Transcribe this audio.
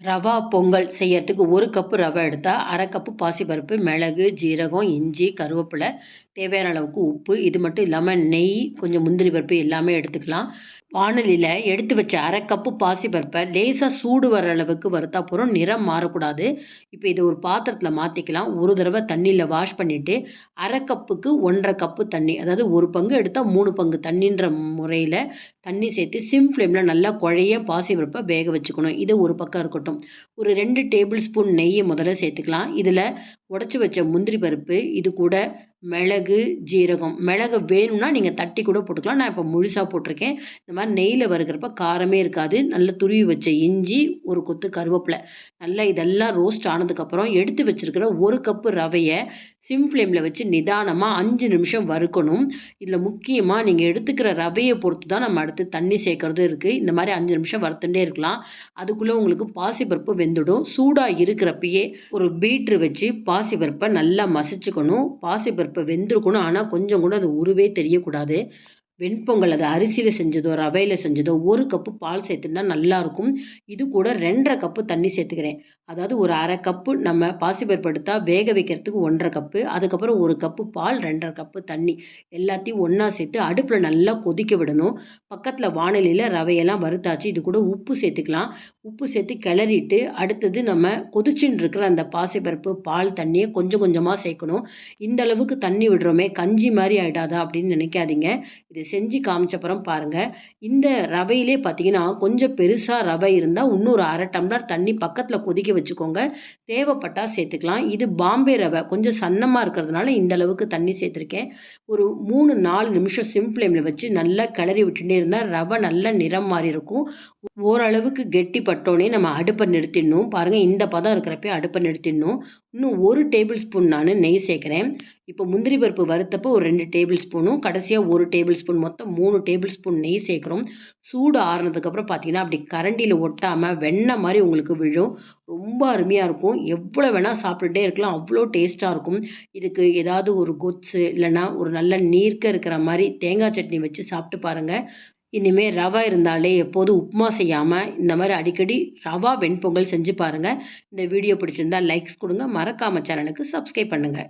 ரவா பொங்கல் செய்யறதுக்கு ஒரு கப்பு ரவை எடுத்தால் அரை கப்பு பாசிப்பருப்பு மிளகு ஜீரகம் இஞ்சி கருவேப்பிலை தேவையான அளவுக்கு உப்பு. இது மட்டும் இல்லாமல் நெய் கொஞ்சம் முந்திரி பருப்பு எல்லாமே எடுத்துக்கலாம். வானலியில் எடுத்து வச்ச அரை கப்பு பாசிப்பருப்பை லேசாக சூடு வர அளவுக்கு வறுத்தா போகிறோம் நிறம் மாறக்கூடாது. இப்போ இதை ஒரு பாத்திரத்தில் மாற்றிக்கலாம் ஒரு தடவை தண்ணியில் வாஷ் பண்ணிவிட்டு அரை கப்புக்கு ஒன்றரை கப்பு தண்ணி அதாவது ஒரு பங்கு எடுத்தால் மூணு பங்கு தண்ணின்ற முறையில் தண்ணி சேர்த்து சிம் ஃப்ளேமில் நல்லா குழைய பாசிப்பருப்பை வேக வச்சுக்கணும். இது ஒரு பக்கம் இருக்கட்டும். ஒரு ரெண்டு டேபிள் ஸ்பூன் நெய்யை முதல்ல சேர்த்துக்கலாம். இதில் உடச்சி வச்ச முந்திரி பருப்பு இது கூட மிளகு ஜீரகம். மிளகு வேணும்னா நீங்கள் தட்டி கூட போட்டுக்கலாம். நான் இப்போ முழுசாக போட்டிருக்கேன். இந்த மாதிரி நெய்யில் வறுக்கிறப்ப காரமே இருக்காது. நல்லா துருவி வச்ச இஞ்சி ஒரு கொத்து கருவேப்பிலை. நல்லா இதெல்லாம் ரோஸ்ட் ஆனதுக்கப்புறம் எடுத்து வச்சுருக்கிற ஒரு கப்பு ரவையை சிம் ஃப்ளேமில் வச்சு நிதானமாக அஞ்சு நிமிஷம் வறுக்கணும். இதில் முக்கியமாக நீங்கள் எடுத்துக்கிற ரவையை பொறுத்து தான் நம்ம அடுத்து தண்ணி சேர்க்குறது இருக்குது இந்த மாதிரி அஞ்சு நிமிஷம் வறுத்துட்டே இருக்கலாம். அதுக்குள்ளே உங்களுக்கு பாசிப்பருப்பு வெந்துடும். சூடாக இருக்கிறப்பயே ஒரு பீட்ரு வச்சு பாசிப்பருப்பை நல்லா மசிச்சுக்கணும். பாசிப்பருப்பை வெந்திருக்கணும். ஆனால் கொஞ்சம் கூட அது உருவே தெரியக்கூடாது. வெண்பொங்கல் அது அரிசியில் செஞ்சதோ ரவையில் செஞ்சதோ ஒரு கப்பு பால் சேர்த்துனா நல்லாயிருக்கும் இது கூட ரெண்டரை கப்பு தண்ணி சேர்த்துக்கிறேன். அதாவது ஒரு அரை கப்பு நம்ம பாசிப்பருப்பு எடுத்தால் வேக வைக்கிறதுக்கு ஒன்றரை கப்பு அதுக்கப்புறம் ஒரு கப்பு பால் ரெண்டரை கப்பு தண்ணி எல்லாத்தையும் ஒன்றா சேர்த்து அடுப்பில் நல்லா கொதிக்க விடணும். பக்கத்தில் வானிலையில் ரவையெல்லாம் வறுத்தாச்சு இது கூட உப்பு சேர்த்துக்கலாம். உப்பு சேர்த்து கிளறிட்டு அடுத்தது நம்ம கொதிச்சுன்னு இருக்கிற அந்த பாசிப்பருப்பு பால் தண்ணியை கொஞ்சம் கொஞ்சமாக சேர்க்கணும். இந்த அளவுக்கு தண்ணி விடுறோமே கஞ்சி மாதிரி ஆகிடாதா அப்படின்னு நினைக்காதீங்க. இதை செஞ்சு காமிச்சப்புறம் பாருங்கள் இந்த ரவையிலே பார்த்தீங்கன்னா கொஞ்சம் பெருசாக ரவை இருந்தால் இன்னொரு அரை டம்ளர் தண்ணி பக்கத்தில் கொதிக்க வச்சுக்கோங்க. தேவைப்பட்டால் சேர்த்துக்கலாம். இது பாம்பே ரவை. கொஞ்சம் சன்னமாக இருக்கிறதுனால இந்த அளவுக்கு தண்ணி சேர்த்துருக்கேன். ஒரு மூணு நாலு நிமிஷம் சிம் ஃப்ளேமில் வச்சு நல்லா கிளறி விட்டுட்டே இருந்தால் ரவை நல்ல நிறம் மாறி இருக்கும். ஓரளவுக்கு கெட்டி பட்டோன்னே நம்ம அடுப்பை நிறுத்திடணும். பாருங்கள் இந்த பதம் இருக்கிறப்ப அடுப்பை நிறுத்திடணும். இன்னும் ஒரு டேபிள் ஸ்பூன் நான் நெய் சேர்க்குறேன். இப்போ முந்திரி பருப்பு வறுத்தப்போ ஒரு ரெண்டு டேபிள் ஸ்பூனும் கடைசியாக ஒரு டேபிள் ஸ்பூன் மொத்தம் மூணு டேபிள் ஸ்பூன் நெய் சேர்க்குறோம். சூடு ஆறுனதுக்கப்புறம் பார்த்தீங்கன்னா அப்படி கரண்டியில் ஒட்டாமல் வெண்ணெய் மாதிரி உங்களுக்கு விழும். ரொம்ப அருமையாக இருக்கும். எவ்வளோ வேணால் சாப்பிட்டுட்டே இருக்கலாம். அவ்வளோ டேஸ்ட்டாக இருக்கும். இதுக்கு ஏதாவது ஒரு கொத்து இல்லைன்னா ஒரு நல்ல நீர்க்க இருக்கிற மாதிரி தேங்காய் சட்னி வச்சு சாப்பிட்டு பாருங்கள் இனிமேல் ரவா இருந்தாலே எப்போதும் உப்புமா செய்யாமல் இந்த மாதிரி அடிக்கடி ரவா வெண்பொங்கல் செஞ்சு பாருங்கள் இந்த வீடியோ பிடிச்சிருந்தா லைக்ஸ் கொடுங்க. மறக்காமல் சேனலுக்கு சப்ஸ்கிரைப் பண்ணுங்கள்